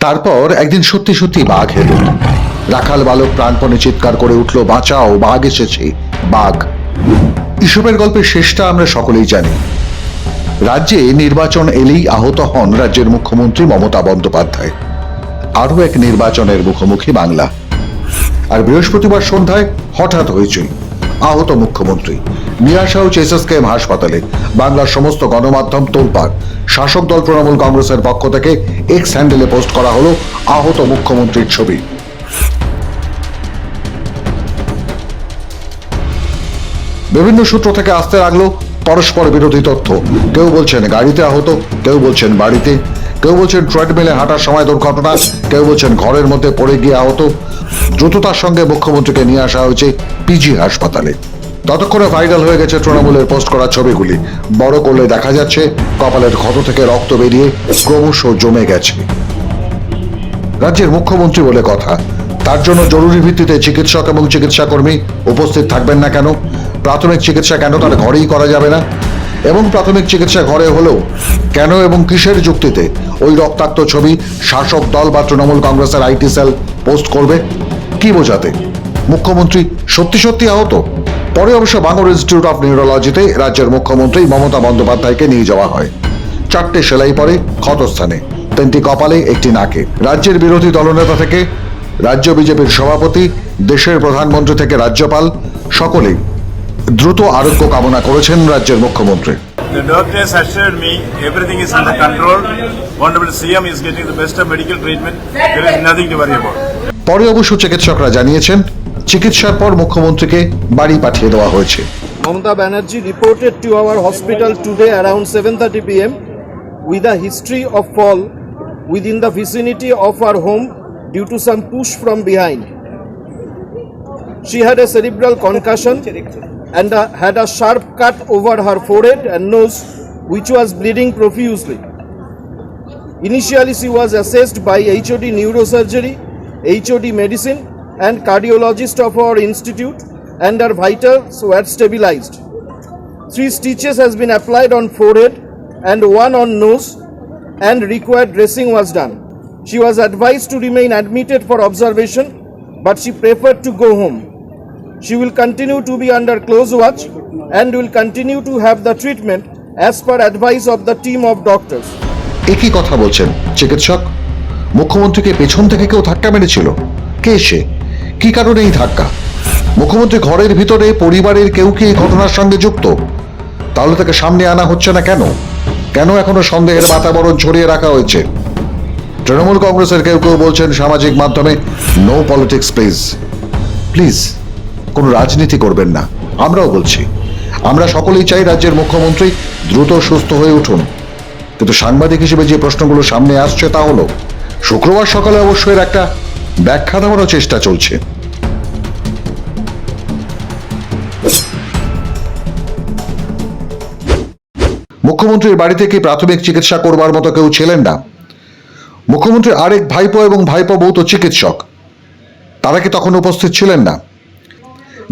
তারপর একদিন সত্যি সত্যি বাঘ এলো। রাখাল বালক প্রাণপণে চিৎকার করে উঠল, বাঁচাও, বাঘ এসেছে, বাঘ। ইসবের গল্পের শেষটা আমরা সকলেই জানি। রাজ্যে নির্বাচন এলেই আহত হন রাজ্যের মুখ্যমন্ত্রী মমতা বন্দ্যোপাধ্যায়। আরও এক নির্বাচনের মুখোমুখি বাংলা। আর বৃহস্পতিবার সন্ধ্যায় হঠাৎ হয়েছিল আহত মুখ্যমন্ত্রী। নিয়ে আসা হয়েছে হাসপাতালে বাংলার সমস্ত গণমাধ্যম তোলপাড়। শাসক দল তৃণমূল কংগ্রেসের পক্ষ থেকে এক্স হ্যান্ডেলে পোস্ট করা হলো আহত মুখ্যমন্ত্রীর ছবি। বিভিন্ন সূত্র থেকে আসতে লাগল পরস্পর বিরোধী তথ্য। কেউ বলছেন গাড়িতে আহত, কেউ বলছেন বাড়িতে। কেউ বলছেন ট্রেডমিলে হাঁটার সময় দুর্ঘটনা, কেউ বলছেন ঘরের মধ্যে পড়ে গিয়ে আহত। দ্রুততার সঙ্গে মুখ্যমন্ত্রীকে নিয়ে আসা হয়েছে পিজি হাসপাতালে। ততক্ষণে ভাইরাল হয়ে গেছে তৃণমূলের পোস্ট করা ছবিগুলি। বড় করলে দেখা যাচ্ছে, কপালের ক্ষত থেকে রক্ত বেরিয়ে ক্রমশ জমে গেছে। রাজ্যের মুখ্যমন্ত্রী বলে কথা, তার জন্য জরুরি ভিত্তিতে চিকিৎসক এবং চিকিৎসাকর্মী উপস্থিত থাকবেন না কেন? প্রাথমিক চিকিৎসা কেন তার ঘরেই করা যাবে না? এবং প্রাথমিক চিকিৎসা ঘরে হলেও কেন এবং কিসের যুক্তিতে? ওই রক্তাক্ত ছবি শাসক দল বা তৃণমূল কংগ্রেসের আইটি সেল পোস্ট করবে? কি বোঝাতে? মুখ্যমন্ত্রী সত্যি সত্যি আহত? পরে অবশ্য বাংলার ইনস্টিটিউট অফ নিউরোলজিতে রাজ্যের মুখ্যমন্ত্রী মমতা বন্দ্যোপাধ্যায়কে নিয়ে যাওয়া হয়। চারটে সেলাই পরে ক্ষতস্থানে, তিনটি কপালে, একটি নাকে। রাজ্যের বিরোধী দলনেতা থেকে রাজ্য বিজেপির সভাপতি, দেশের প্রধানমন্ত্রী থেকে রাজ্যপাল, সকলেই দ্রুত আরোগ্য কামনা করেছেন রাজ্যের মুখ্যমন্ত্রী। The doctors assured me everything is under control. Honorable CM is getting the best of medical treatment. There is nothing to worry about. পরে অবশ্য চিকিৎসকরা জানিয়েছেন চিকিৎসার পর মুখ্যমন্ত্রীকে বাড়ি পাঠিয়ে দেওয়া হয়েছে Mamata Banerjee reported to our hospital today around 7:30 p.m. with a history of fall within the vicinity of her home due to some push from behind. She had a cerebral concussion and uh, had a sharp cut over her forehead and nose, which was bleeding profusely. Initially, she was assessed by HOD neurosurgery, HOD medicine, and cardiologist of our institute, and her vitals were stabilized. Three stitches has been applied on forehead and one on nose, and required dressing was done. She was advised to remain admitted for observation, but she preferred to go home. She will continue to be under close watch and will continue to have the treatment as per advice of the team of doctors. একই কথা বলছেন চিকিৎসক। মুখ্যমন্ত্রীকে পেছন থেকে কেউ ধাক্কা মেরেছিল? কে সে? কি কারণে এই ধাক্কা? মুখ্যমন্ত্রী ঘরের ভিতরে, পরিবারের কেউ কি এই ঘটনার সঙ্গে যুক্ত? তাহলে তাকে সামনে আনা হচ্ছে না কেন? কেন এখনও সন্দেহের বাতাবরণ ছড়িয়ে রাখা হয়েছে? তৃণমূল কংগ্রেসের কেউ কেউ বলছেন সামাজিক মাধ্যমে নো পলিটিক্স প্লিজ প্লিজ কোনো রাজনীতি করবেন না। আমরাও বলছি। আমরা সকলেই চাই রাজ্যের মুখ্যমন্ত্রী দ্রুত সুস্থ হয়ে উঠুন। কিন্তু সাংবাদিক হিসেবে যে প্রশ্নগুলো সামনে আসছে তা হলো, শুক্রবার সকালে অবশ্য এর একটা ব্যাখ্যা দেওয়ারও চেষ্টা চলছে। মুখ্যমন্ত্রীর বাড়ি থেকে প্রাথমিক চিকিৎসা করবার মতো কেউ ছিলেন না? মুখ্যমন্ত্রীর আরেক ভাইপো এবং ভাইপো বউ তো চিকিৎসক, তারা কি তখন উপস্থিত ছিলেন না?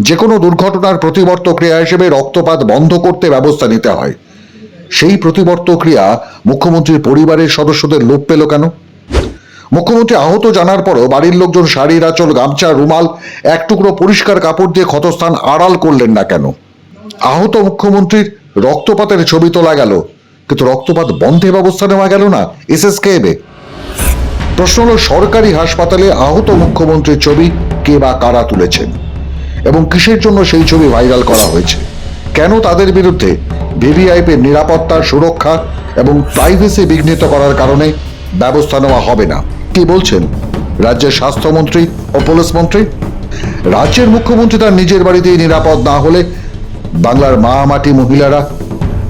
যে কোনো দুর্ঘটনার প্রতিবর্ত ক্রিয়া হিসেবে রক্তপাত বন্ধ করতে ব্যবস্থা নিতে হয়। সেই প্রতিবর্ত ক্রিয়া মুখ্যমন্ত্রীর পরিবারের সদস্যদের লোপ পেল কেন? মুখ্যমন্ত্রী আহত জানার পরও বাড়ির লোকজন শাড়ির আঁচল, গামছা, রুমাল, এক টুকরো পরিষ্কার কাপড় দিয়ে ক্ষতস্থান আড়াল করলেন না কেন? আহত মুখ্যমন্ত্রীর রক্তপাতের ছবি তোলা গেল, কিন্তু রক্তপাত বন্ধে ব্যবস্থা নেওয়া গেল না এসএসকেএবে প্রশ্ন হলো, সরকারি হাসপাতালে আহত মুখ্যমন্ত্রীর ছবি কে বা কারা তুলেছেন? এবং কিসের জন্য সেই ছবি ভাইরাল করা হয়েছে? কেন তাদের বিরুদ্ধে ভিভিআইপির নিরাপত্তা সুরক্ষা এবং প্রাইভেসি বিঘ্নিত করার কারণে ব্যবস্থা নেওয়া হবে না? কি বলছেন রাজ্যের স্বাস্থ্যমন্ত্রী ও পুলিশ মন্ত্রী? রাজ্যের মুখ্যমন্ত্রী তার নিজের বাড়িতেই নিরাপদ না হলে বাংলার মা মাটি মহিলারা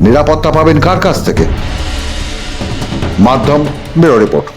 নিরাপত্তা পাবেন কার কাছ থেকে? মাধ্যম ব্যুরো রিপোর্ট।